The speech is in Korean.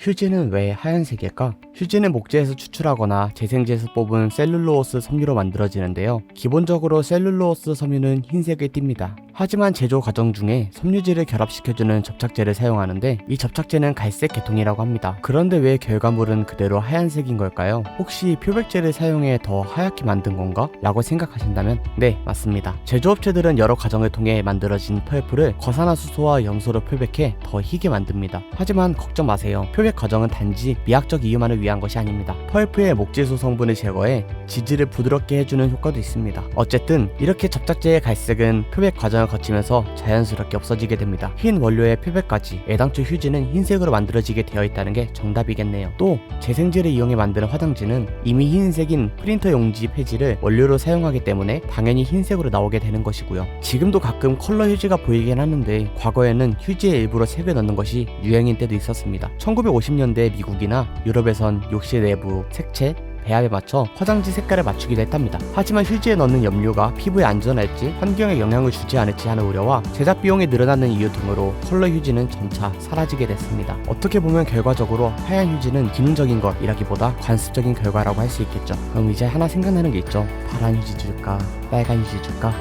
휴지는 왜 하얀색일까? 휴지는 목재에서 추출하거나 재생지에서 뽑은 셀룰로스 섬유로 만들어지는데요. 기본적으로 셀룰로스 섬유는 흰색을 띱니다. 하지만 제조 과정 중에 섬유질을 결합시켜주는 접착제를 사용하는데 이 접착제는 갈색 계통이라고 합니다. 그런데 왜 결과물은 그대로 하얀색인 걸까요? 혹시 표백제를 사용해 더 하얗게 만든 건가? 라고 생각하신다면 네, 맞습니다. 제조업체들은 여러 과정을 통해 만들어진 펄프를 거산화수소와 염소로 표백해 더 희게 만듭니다. 하지만 걱정 마세요. 표백 과정은 단지 미학적 이유만을 위한 것이 아닙니다. 펄프의 목재소 성분을 제거해 지질을 부드럽게 해주는 효과도 있습니다. 어쨌든 이렇게 접착제의 갈색은 표백 과정을 거치면서 자연스럽게 없어지게 됩니다. 흰 원료의 표백까지 애당초 휴지는 흰색으로 만들어지게 되어 있다는 게 정답이겠네요. 또 재생지를 이용해 만드는 화장지는 이미 흰색인 프린터 용지 폐지를 원료로 사용하기 때문에 당연히 흰색으로 나오게 되는 것이고요. 지금도 가끔 컬러 휴지가 보이긴 하는데 과거에는 휴지에 일부러 색을 넣는 것이 유행인 때도 있었습니다. 1950년대 미국이나 유럽에선 욕실 내부 색채, 배합에 맞춰 화장지 색깔을 맞추기도 했답니다. 하지만 휴지에 넣는 염료가 피부에 안전할지 환경에 영향을 주지 않을지 하는 우려와 제작 비용이 늘어나는 이유 등으로 컬러 휴지는 점차 사라지게 됐습니다. 어떻게 보면 결과적으로 하얀 휴지는 기능적인 것이라기보다 관습적인 결과라고 할 수 있겠죠. 그럼 이제 하나 생각나는 게 있죠. 파란 휴지 줄까? 빨간 휴지 줄까?